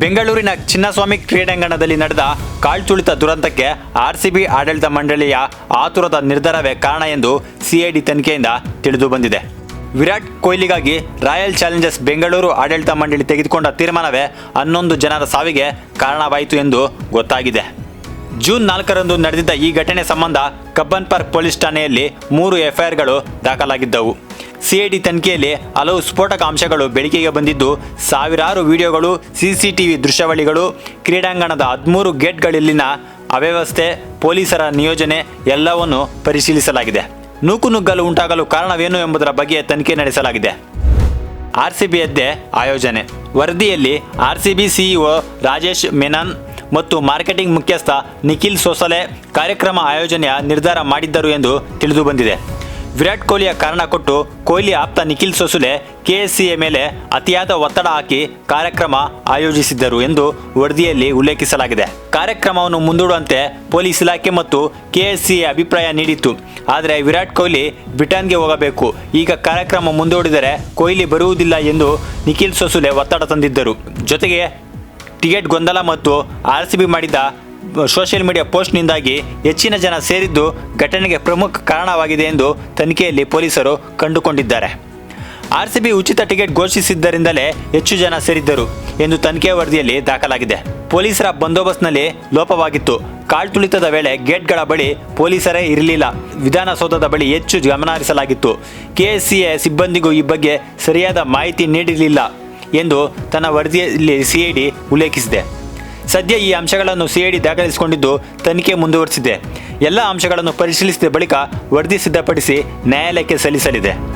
ಬೆಂಗಳೂರಿನ ಚಿನ್ನಸ್ವಾಮಿ ಕ್ರೀಡಾಂಗಣದಲ್ಲಿ ನಡೆದ ಕಾಳ್ಚುಳಿತ ದುರಂತಕ್ಕೆ ಆರ್ಸಿಬಿ ಆಡಳಿತ ಮಂಡಳಿಯ ಆತುರದ ನಿರ್ಧಾರವೇ ಕಾರಣ ಎಂದು ಸಿಐಡಿ ತನಿಖೆಯಿಂದ ತಿಳಿದು ಬಂದಿದೆ. ವಿರಾಟ್ ಕೊಹ್ಲಿಗಾಗಿ ರಾಯಲ್ ಚಾಲೆಂಜರ್ಸ್ ಬೆಂಗಳೂರು ಆಡಳಿತ ಮಂಡಳಿ ತೆಗೆದುಕೊಂಡ ತೀರ್ಮಾನವೇ ಹನ್ನೊಂದು ಜನರ ಸಾವಿಗೆ ಕಾರಣವಾಯಿತು ಎಂದು ಗೊತ್ತಾಗಿದೆ. ಜೂನ್ ನಾಲ್ಕರಂದು ನಡೆದಿದ್ದ ಈ ಘಟನೆ ಸಂಬಂಧ ಕಬ್ಬನ್ ಪಾರ್ಕ್ ಪೊಲೀಸ್ ಠಾಣೆಯಲ್ಲಿ ಮೂರು ಎಫ್ಐಆರ್ಗಳು ದಾಖಲಾಗಿದ್ದವು. ಸಿಐಡಿ ತನಿಖೆಯಲ್ಲಿ ಹಲವು ಸ್ಫೋಟಕ ಅಂಶಗಳು ಬೆಳಕಿಗೆ ಬಂದಿದ್ದು, ಸಾವಿರಾರು ವಿಡಿಯೋಗಳು, ಸಿಸಿಟಿವಿ ದೃಶ್ಯಾವಳಿಗಳು, ಕ್ರೀಡಾಂಗಣದ ಹದಿಮೂರು ಗೇಟ್ಗಳಲ್ಲಿನ ಅವ್ಯವಸ್ಥೆ, ಪೊಲೀಸರ ನಿಯೋಜನೆ ಎಲ್ಲವನ್ನು ಪರಿಶೀಲಿಸಲಾಗಿದೆ. ನೂಕುನುಗ್ಗಲು ಉಂಟಾಗಲು ಕಾರಣವೇನು ಎಂಬುದರ ಬಗ್ಗೆ ತನಿಖೆ ನಡೆಸಲಾಗಿದೆ. ಆರ್ಸಿಬಿಯದ್ದೇ ಆಯೋಜನೆ. ವರದಿಯಲ್ಲಿ ಆರ್ಸಿಬಿ ಸಿಇಒ ರಾಜೇಶ್ ಮೆನನ್ ಮತ್ತು ಮಾರ್ಕೆಟಿಂಗ್ ಮುಖ್ಯಸ್ಥ ನಿಖಿಲ್ ಸೋಸಲೆ ಕಾರ್ಯಕ್ರಮ ಆಯೋಜನೆಯ ನಿರ್ಧಾರ ಮಾಡಿದ್ದರು ಎಂದು ತಿಳಿದು ಬಂದಿದೆ. ವಿರಾಟ್ ಕೊಹ್ಲಿಯ ಕಾರಣ ಕೊಟ್ಟು ಕೊಹ್ಲಿ ಆಪ್ತ ನಿಖಿಲ್ ಸೋಸುಲೆ ಕೆಎಸ್ಸಿಯ ಮೇಲೆ ಅತಿಯಾದ ಒತ್ತಡ ಹಾಕಿ ಕಾರ್ಯಕ್ರಮ ಆಯೋಜಿಸಿದ್ದರು ಎಂದು ವರದಿಯಲ್ಲಿ ಉಲ್ಲೇಖಿಸಲಾಗಿದೆ. ಕಾರ್ಯಕ್ರಮವನ್ನು ಮುಂದೂಡುವಂತೆ ಪೊಲೀಸ್ ಇಲಾಖೆ ಮತ್ತು ಕೆಎಸ್ಸಿಎ ಅಭಿಪ್ರಾಯ ನೀಡಿತ್ತು. ಆದರೆ ವಿರಾಟ್ ಕೊಹ್ಲಿ ಬ್ರಿಟನ್ಗೆ ಹೋಗಬೇಕು. ಈಗ ಕಾರ್ಯಕ್ರಮ ಮುಂದೂಡಿದರೆ ಕೊಹ್ಲಿ ಬರುವುದಿಲ್ಲ ಎಂದು ನಿಖಿಲ್ ಸೊಸುಲೆ ಒತ್ತಡ ತಂದಿದ್ದರು. ಜೊತೆಗೆ ಟಿಕೆಟ್ ಗೊಂದಲ ಮತ್ತು ಆರ್ ಸಿ ಬಿ ಮಾಡಿದ ಸೋಷಿಯಲ್ ಮೀಡಿಯಾ ಪೋಸ್ಟ್ನಿಂದಾಗಿ ಹೆಚ್ಚಿನ ಜನ ಸೇರಿದ್ದು ಘಟನೆಗೆ ಪ್ರಮುಖ ಕಾರಣವಾಗಿದೆ ಎಂದು ತನಿಖೆಯಲ್ಲಿ ಪೊಲೀಸರು ಕಂಡುಕೊಂಡಿದ್ದಾರೆ. ಆರ್ ಸಿ ಬಿ ಉಚಿತ ಟಿಕೆಟ್ ಘೋಷಿಸಿದ್ದರಿಂದಲೇ ಹೆಚ್ಚು ಜನ ಸೇರಿದ್ದರು ಎಂದು ತನಿಖೆ ವರದಿಯಲ್ಲಿ ದಾಖಲಾಗಿದೆ. ಪೊಲೀಸರ ಬಂದೋಬಸ್ತ್ನಲ್ಲಿ ಲೋಪವಾಗಿತ್ತು. ಕಾಳ್ತುಳಿತದ ವೇಳೆ ಗೇಟ್ಗಳ ಬಳಿ ಪೊಲೀಸರೇ ಇರಲಿಲ್ಲ. ವಿಧಾನಸೌಧದ ಬಳಿ ಹೆಚ್ಚು ಗಮನ ಹರಿಸಲಾಗಿತ್ತು ಕೆಎಸ್ಸಿಎ ಸಿಬ್ಬಂದಿಗೂ ಈ ಬಗ್ಗೆ ಸರಿಯಾದ ಮಾಹಿತಿ ನೀಡಿರಲಿಲ್ಲ. ಎಂದು ತನ್ನ ವರದಿಯಲ್ಲಿ ಸಿಐಡಿ ಉಲ್ಲೇಖಿಸಿದೆ. ಸದ್ಯ ಈ ಅಂಶಗಳನ್ನು ಸಿಐಡಿ ದಾಖಲಿಸಿಕೊಂಡಿದ್ದು ತನಿಖೆ ಮುಂದುವರಿಸಿದೆ. ಎಲ್ಲ ಅಂಶಗಳನ್ನು ಪರಿಶೀಲಿಸಿದ ಬಳಿಕ ವರದಿ ಸಿದ್ಧಪಡಿಸಿ ನ್ಯಾಯಾಲಯಕ್ಕೆ ಸಲ್ಲಿಸಲಿದೆ.